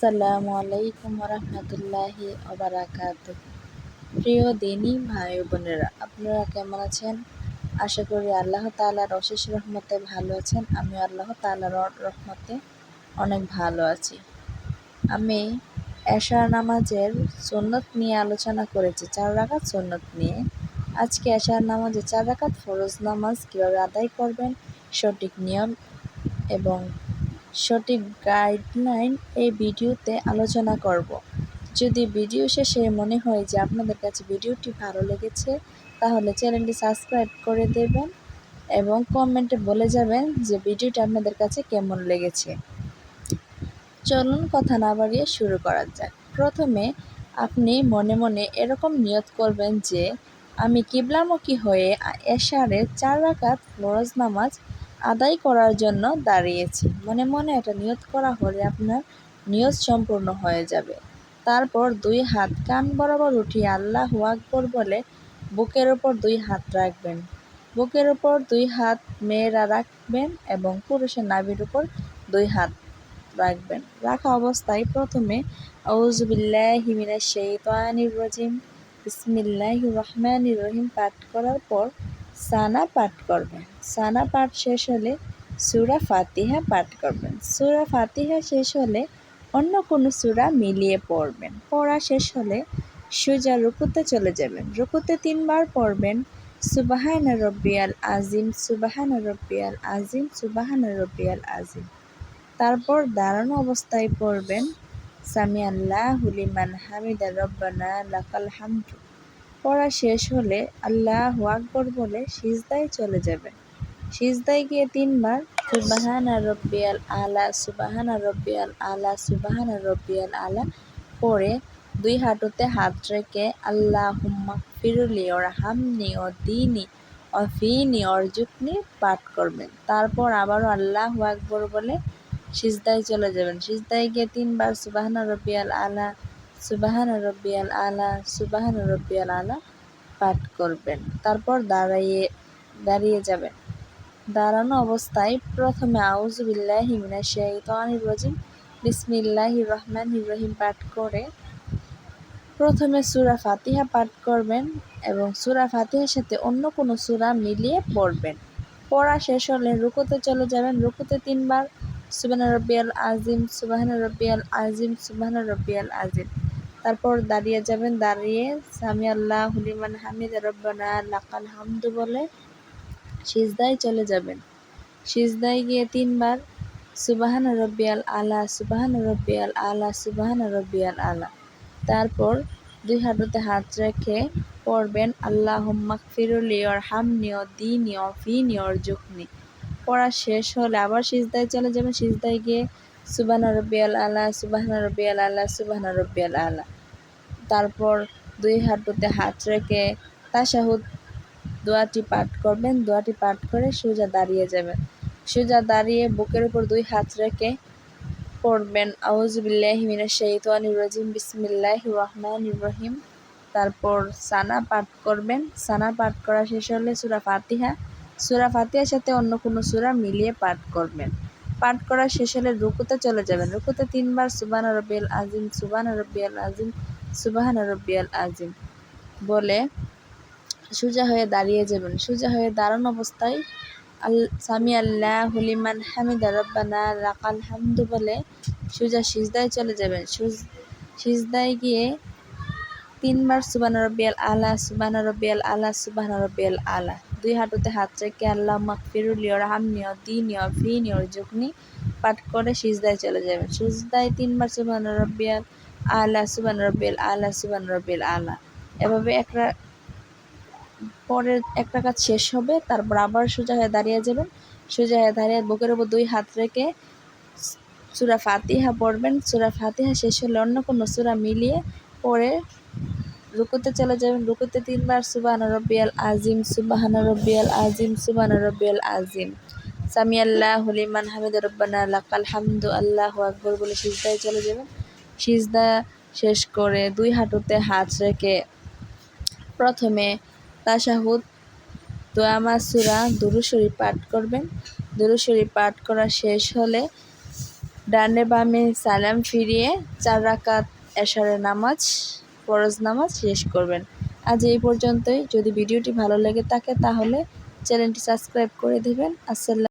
আসসালামু আলাইকুম রহমতুল্লাহি ওবারাকাত প্রিয় দিনী ভাই বোনেরা, আপনারা কেমন আছেন? আশা করি আল্লাহ তালার অশেষ রহমতে ভালো আছেন। আমি আল্লাহ তালার রহমতে অনেক ভালো আছি। আমি এশার নামাজের সন্ন্যত নিয়ে আলোচনা করেছি, চার রাকাত সন্ন্যত নিয়ে। আজকে এশার নামাজে চার রাকাত ফরজ নামাজ কীভাবে আদায় করবেন, সঠিক নিয়ম এবং সঠিক গাইডলাইন এই ভিডিওতে আলোচনা করব। যদি ভিডিও শেষে মনে হয় যে আপনাদের কাছে ভিডিওটি ভালো লেগেছে, তাহলে চ্যানেলটি সাবস্ক্রাইব করে দেবেন এবং কমেন্টে বলে যাবেন যে ভিডিওটি আপনাদের কাছে কেমন লেগেছে। চলুন কথা না বাড়িয়ে শুরু করা যাক। প্রথমে আপনি মনে মনে এরকম নিয়ত করবেন যে, আমি কিবলামুখী হয়ে এশারে চার রাকাত ফরজ নামাজ আদায় করার জন্য দাঁড়িয়েছি। মনে মনে এটা নিয়ত করা হলে আপনার নিয়ত সম্পূর্ণ হয়ে যাবে। তারপর দুই হাত কান বরাবর উঠিয়ে আল্লাহ আকবর বলে, বুকের ওপর দুই হাত রাখবেন। বুকের ওপর দুই হাত মেয়েরা রাখবেন এবং পুরুষের নাভির উপর দুই হাত রাখবেন। রাখা অবস্থায় প্রথমে আউজুবিল্লাহিমিনা শৈতানির রহিম পাঠ করার পর সানা পাঠ করবেন। সানা পাঠ শেষ হলে সুরা ফাতিহা পাঠ করবেন। সুরা ফাতিহা শেষ হলে অন্য কোনো সুরা মিলিয়ে পড়বেন। পড়া শেষ হলে সুজা রুকুতে চলে যাবেন। রুকুতে তিনবার পড়বেন, সুবাহান রব্বিয়াল আজিম সুবাহান রব্বিয়াল আজিম সুবাহান রব্বিয়াল আজিম তারপর দাঁড়ানো অবস্থায় পড়বেন সামি আল্লাহ হুলিমান হামিদা রব্বানা লাকাল হামদু। পড়া শেষ হলে আল্লাহ আকবর বলে সিজদায় চলে যাবেন সিজদায় গিয়ে তিনবার সুবাহানা রব্বিয়াল আলা, সুবাহানা রব্বিয়াল আলা, সুবাহানা রব্বিয়াল আলা পরে দুই হাঁটুতে হাত রেখে আল্লাহ হুম্মা ফিরুলি ওর হামনি ও দিনি ও ফিনি ওর জুকনি পাঠ করবেন। তারপর আবারও আল্লাহ আকবর বলে সিজদায় চলে যাবেন। সিজদায় গিয়ে তিনবার সুবাহানা রব্বিয়াল আলা সুবাহান রব্বিয়াল আলা সুবাহান রব্বিয়াল আলা পাঠ করবেন। তারপর দাঁড়িয়ে দাঁড়িয়ে যাবেন। দাঁড়ানো অবস্থায় প্রথমে আউজুবিল্লাহ হিমিনা শাইতানির রজিম বিসমিল্লাহ রহমান রহিম পাঠ করে প্রথমে সুরা ফাতিহা পাঠ করবেন এবং সুরা ফাতিহার সাথে অন্য কোনো সুরা মিলিয়ে পড়বেন। পড়া শেষ হলে রুকুতে চলে যাবেন। রুকুতে তিনবার সুবাহ রব্বিয়াল আজিম সুবাহ রব্বিয়াল আজিম সুবাহ রব্বিয়াল আজিম তারপর দাঁড়িয়ে যাবেন, দাঁড়িয়ে সামি আল্লাহ হুলিমান হামিদ রব্বানা লাকাল হামদু বলে সিজদায় চলে যাবেন। সিজদায় গিয়ে তিনবার, সুবাহান রব্বিয়াল আলা, সুবাহান রব্বিয়াল আলা, সুবাহান রব্বিয়াল আলা। তারপর দুই হাঁটুতে হাত রেখে পড়বেন আল্লাহ হোম্মাক ফিরুলি ওর হামনি ও দিনি ও ফিনি ওর জুকনি পড়া শেষ হলে আবার সিজদায় চলে যাবেন। সিজদায় গিয়ে সুবাহ রব্বিয়াল আলা সুবাহ রব্বিয়াল আলা সুবাহ রব্বিয়াল আলা তারপর দুই হাঁটুতে হাত রেখে তাশাহুদ দোয়াটি পাঠ করবেন। দোয়াটি পাঠ করে সোজা দাঁড়িয়ে যাবেন। সোজা দাঁড়িয়ে বুকের উপর দুই হাত রেখে পড়বেন। আউজবিল্লাহ মিনা শৈতানির রাজিম বিসমিল্লাহ রহমান রহিম। তারপর সানা পাঠ করবেন। সানা পাঠ করা শেষ হলে সুরা ফাতিহা। সুরা ফাতিহার সাথে অন্য কোনো সুরা মিলিয়ে পাঠ করবেন। পাঠ করা শেষ হলে রুকুতে চলে যাবেন। রুকুতে তিনবার সুবান রব্বিয়াল আজিম সুবান রব্বিয়াল আজিম, সুবাহান রব্বিয়াল আজিম বলে সোজা হয়ে দাঁড়িয়ে যাবেন। সোজা হয়ে দাঁড়ানো অবস্থায় আল সামি আল্লাহ হুলিমান হামিদা রব্বানা রাকাল হামদু বলে সোজা সিজদায় চলে যাবেন। সিজদায় গিয়ে তিনবার সুবান রব্বিয়াল আলা সুবান রব্বিয়াল আলা সুবান রব্বিয়াল আলা। দুই হাঁটুতে হাত রেখে আল্লাহ মাকফিরুলিও রাহামনিও দিনিও, ফিনিও জুকনি পাঠ করে সিজদায় চলে যাবেন সিজদায় তিনবার সুবান রব্বিয়াল আলা সুবান রব্বিল আলা সুবান রব্বিল আলা। এভাবে একটা পরের একটা কাজ শেষ হবে, তারপর আবার সোজা হয়ে দাঁড়িয়ে যাবেন। সোজা হয়ে দাঁড়িয়ে বুকের উপর দুই হাত রেখে সুরা ফাতিহা পড়বেন। সুরা ফাতিহা শেষ হলে অন্য কোনো সুরা মিলিয়ে পড়ে রুকুতে চলে যাবেন। রুকুতে তিনবার সুবাহান রব্বিয়াল আজিম সুবাহান রব্বিয়াল আজিম সুবাহান রব্বিয়াল আজিম সামি আল্লাহ হলিমান হামিদ রব্বানা লাকাল হামদু, আল্লাহ আকবর বলে সিজদায় চলে যাবেন। সিজদা শেষ করে দুই হাঁটুতে হাত রেখে প্রথমে তাশাহুদ দোয়ামা সুরা দুরুশরী পাঠ করবেন। দুরুশরী পাঠ করা শেষ হলে ডানে বামে সালাম ফিরিয়ে চার রাকাত এশারের নামাজ, ফরজ নামাজ শেষ করবেন। আজ এই পর্যন্তই। যদি ভিডিওটি ভালো লেগে থাকে তাহলে চ্যানেলটি সাবস্ক্রাইব করে দেবেন। আসসালাম